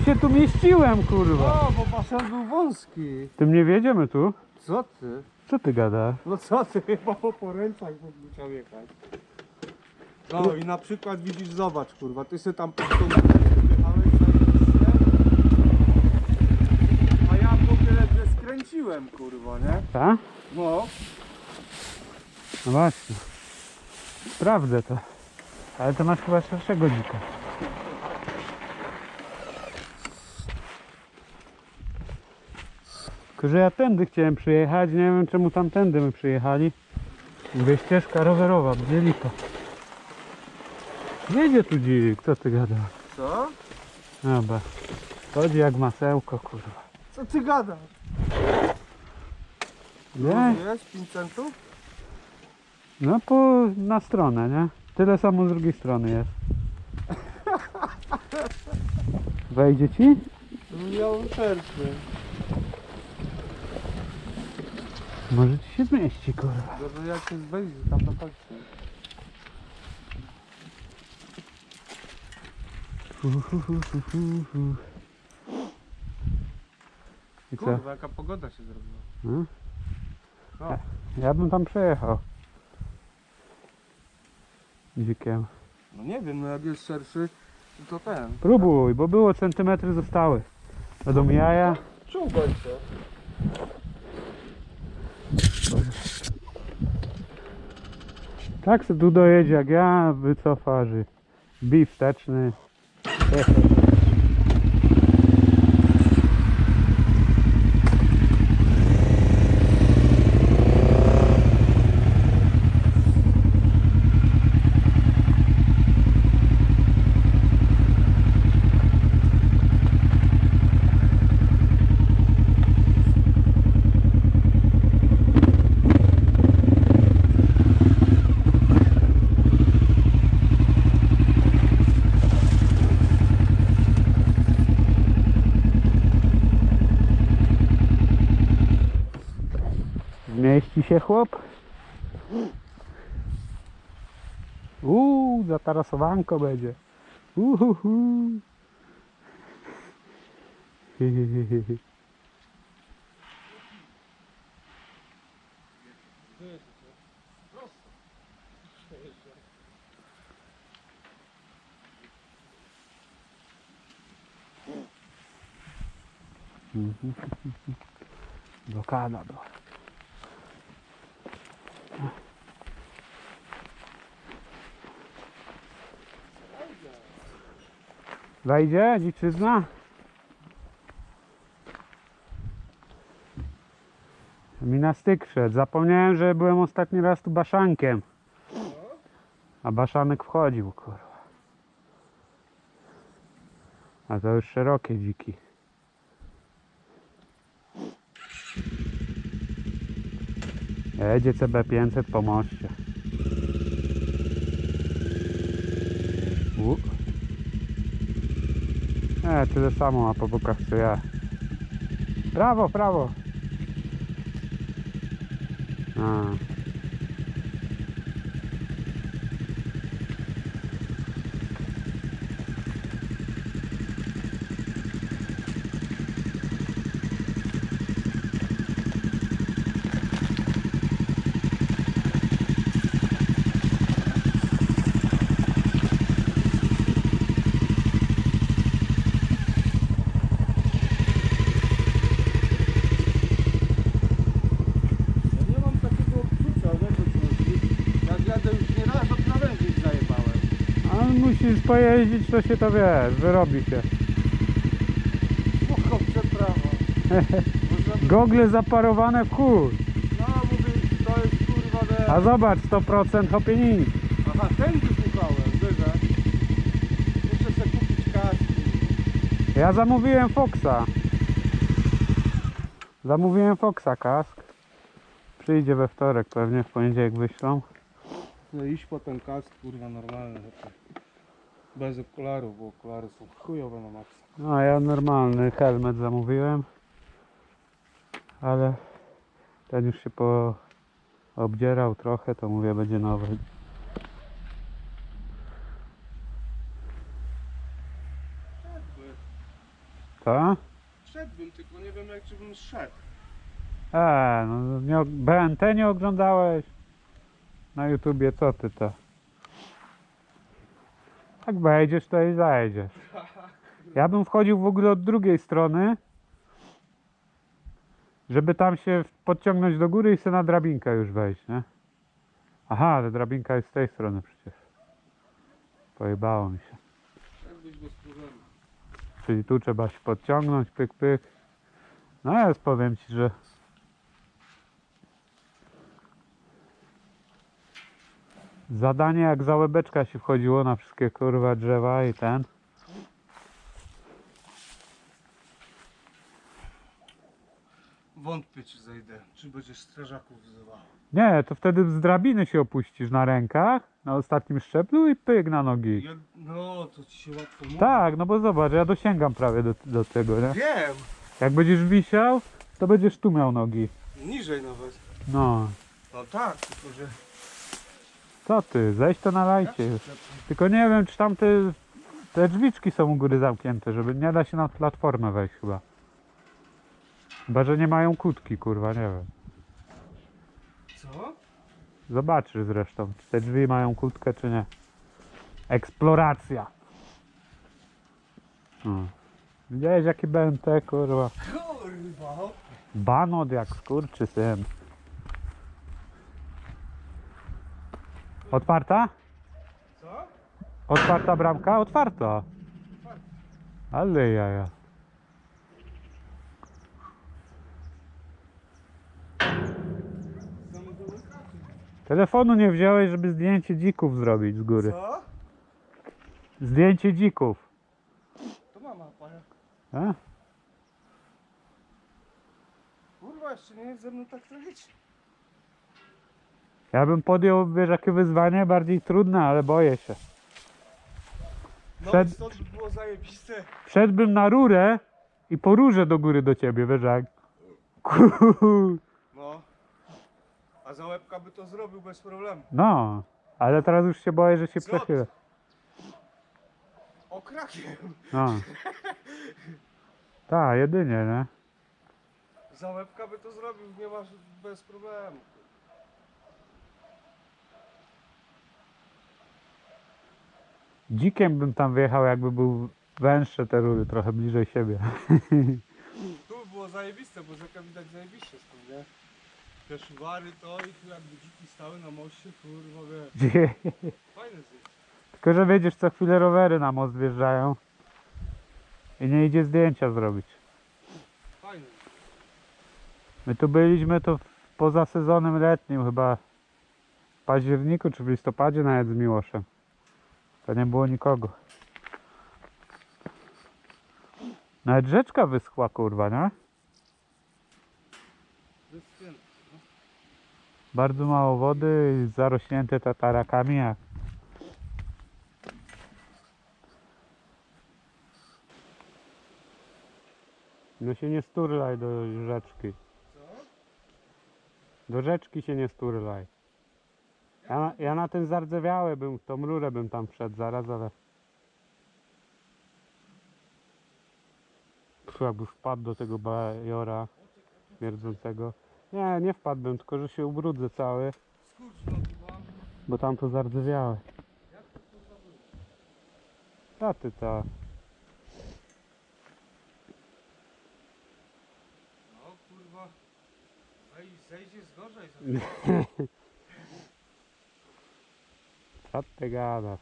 baszanem się tu mieściłem, kurwa. O, bo basen był wąski. Tym nie wjedziemy tu? Co ty? Co ty gadasz? No co ty, chyba po poręczach bym musiał jechać. No i na przykład widzisz, zobacz kurwa, ty sobie tam jechałeś zajebiście, a ja po tyle, że skręciłem kurwa, nie? Tak? No. No właśnie. Sprawdzę to. Ale to masz chyba szerszego dzika. Tylko, że ja tędy chciałem przyjechać, nie wiem czemu tamtędy my przyjechali. Mówię, ścieżka rowerowa, będzie lipa. Jedzie tu dzik, co ty gadasz? Co? Dobra. Chodzi jak masełko, kurwa. Co ty gadasz? Nie? Jest 5 centów? No po, na stronę, nie? Tyle samo z drugiej strony jest. Wejdzie ci? Miał szerszy. Może ci się zmieści, kurwa. Żeby jak się wejdzie tam na fu. I co? Kurwa, jaka pogoda się zrobiła. No? No. Ja bym tam przejechał. Dzikiem. No nie wiem, no jak jest szerszy, to ten. Próbuj, bo było centymetry zostały. Będą jaja. Czuwaj się. Tak se tu dojedzie jak ja, wycofa, że bij wsteczny. Zmieści się chłop? Uuu, zatarasowanko będzie. Uhuhu. Blokada była. Wejdzie dziczyzna? Mi na styk szedł. Zapomniałem, że byłem ostatni raz tu baszankiem. A baszanek wchodził, kurwa. A to już szerokie dziki. Jedzie CB500 po moście. U. E, tyle samo ma po bokach co ja. Prawo, prawo. A. Ja nie mam takiego odczucia, wiesz o co chodzi? Jak jadę już nie raz od krawędzi zajebałem. A musisz pojeździć, to się to wiesz, wyrobi się. Spoko, przeprawa. Gogle zaparowane w chuj. No mówię, to jest kurwa de... A zobacz, 100% hopienin. Aha, ten wypukałem, wyżej. Muszę sobie kupić kaski. Ja zamówiłem Foxa. Zamówiłem Foxa kask. Przyjdzie we wtorek, pewnie w poniedziałek wyślą. No iść po ten kask, kurwa, normalny. Bez okularów, bo okulary są chujowe na maksa. No a ja normalny helmet zamówiłem. Ale ten już się po obdzierał trochę, to mówię będzie nowy. Co? Szedłbym, tylko nie wiem jak żebym szedł. Eee, no nie, BNT nie oglądałeś? Na YouTubie co ty to? Jak wejdziesz to i zajdziesz. Ja bym wchodził w ogóle od drugiej strony, żeby tam się podciągnąć do góry i sobie na drabinkę już wejść, nie? Aha, ale drabinka jest z tej strony przecież. Pojebało mi się. Czyli tu trzeba się podciągnąć, pyk, pyk. No jest, powiem ci, że zadanie jak za łebeczka się wchodziło na wszystkie kurwa drzewa i ten. Wątpię czy zejdę, czy będziesz strażaków wzywał. Nie, to wtedy z drabiny się opuścisz na rękach, na ostatnim szczeblu i pyk na nogi. Ja, no, to ci się łatwo mówi. Tak, no bo zobacz, ja dosięgam prawie do, do tego, nie? Wiem! Jak będziesz wisiał, to będziesz tu miał nogi. Niżej nawet. No, No tak, tylko że... co ty, zejść to na lajcie już. Tylko nie wiem, czy tam te, te drzwiczki są u góry zamknięte, żeby nie da się na platformę wejść chyba. Chyba, że nie mają kłódki, kurwa, nie wiem. Co? Zobaczysz zresztą, czy te drzwi mają kłódkę, czy nie. Eksploracja. No. Widziałeś jaki BNT, kurwa. Kurwa! Banot jak skurczy syn. Otwarta? Co? Otwarta bramka? Otwarta. Ale jaja. Telefonu nie wziąłeś, żeby zdjęcie dzików zrobić z góry. Co? Zdjęcie dzików. To mama, panie. A? Kurwa, jeszcze nie jest ze mną tak tragicznie. Ja bym podjął, wiesz, jakie wyzwanie, bardziej trudne, ale boję się. No Przed- i stąd by było zajebiste. Wszedłbym na rurę i po rurze do góry do ciebie, wiesz jak. No. A za łebka by to zrobił bez problemu. No, ale teraz już się boję, że się Zlot. przechylę. Okrakiem. No. Tak, jedynie, nie? Za łebka by to zrobił, nie masz bez problemu. Dzikiem bym tam wjechał, jakby był węższe te rury, trochę bliżej siebie. Tu by było zajebiste, bo rzeka widać zajebiście stąd, nie? Szuwary to i tu jakby dziki stały na moście, kurwa wie. Fajne zjeść. Tylko, że wiedziesz, co chwilę rowery na most wjeżdżają i nie idzie zdjęcia zrobić. Fajne. My tu byliśmy to poza sezonem letnim, chyba w październiku czy w listopadzie nawet z Miłoszem. To nie było nikogo. Nawet rzeczka wyschła, kurwa, nie? Bardzo mało wody zarośnięte tatarakami. Jak... No się nie sturlaj do rzeczki. Co? Do rzeczki się nie sturlaj. Ja, na- ja na ten zardzewiały bym, tą rurę bym tam wszedł zaraz, ale... Pfu, jakby wpadł do tego bajora śmierdzącego. Nie, nie wpadłbym, tylko że się ubrudzę cały, bo tam to zardzewiałe. Co ty to? No kurwa. Ej, zejdzie z gorzej. Co ty gadasz?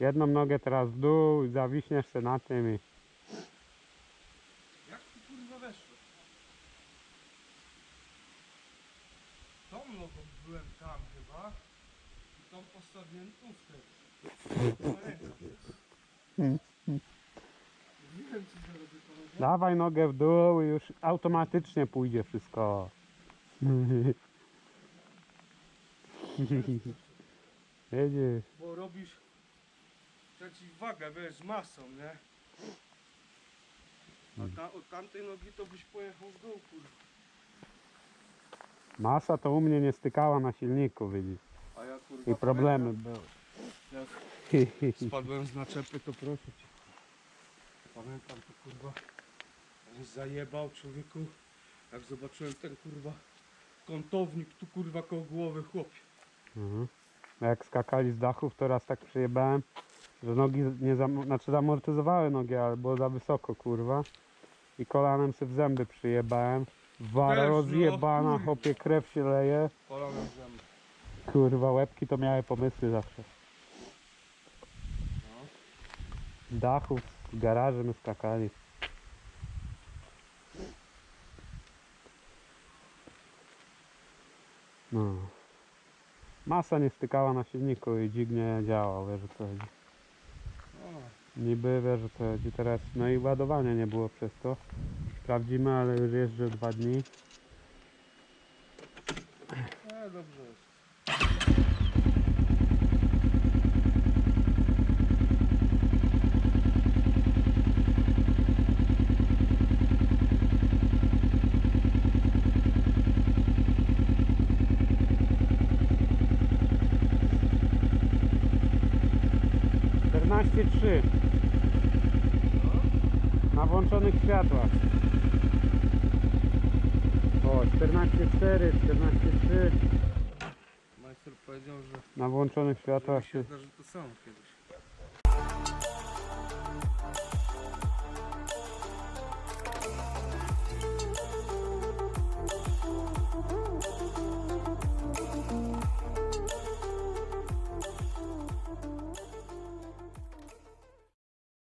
Jedną nogę teraz w dół i zawiśniesz się na tym i... Jak tu kurwa weszło? Tą nogą byłem tam chyba. I tą postawiłem tu wtedy. Dawaj nogę w dół i już automatycznie pójdzie wszystko. Jedziesz. Bo robisz przeciwwagę, wiesz, z masą, nie? A ta, od tamtej nogi to byś pojechał w dół, kurwa. Masa to u mnie nie stykała na silniku, widzisz. A ja kurwa. I problemy były. Jak spadłem z naczepy, to proszę cię. Pamiętam to kurwa. Zajebał człowieku. Jak zobaczyłem ten kurwa kątownik tu kurwa koło głowy chłopie. Mhm. Jak skakali z dachów, to raz tak przyjebałem, że nogi nie zam... znaczy zamortyzowały nogi, ale było za wysoko, kurwa. I kolanem sobie w zęby przyjebałem. Wara Też, no, rozjebana, kurwa. chopie, krew się leje. Kolanem zęby. Kurwa, łebki to miały pomysły zawsze. Z dachów, z garaży my skakali. No. Masa nie stykała na silniku i dźwig nie działał, wiesz o co chodzi. Niby wiesz o co chodzi teraz. No i ładowania nie było przez to. Sprawdzimy, ale już jeżdżę dwa dni. e, dobrze jest. czerwonych światłach. O, 14.4, 14.3. Majster powiedział, że na włączonych światłach się zdarzy to samo kiedyś.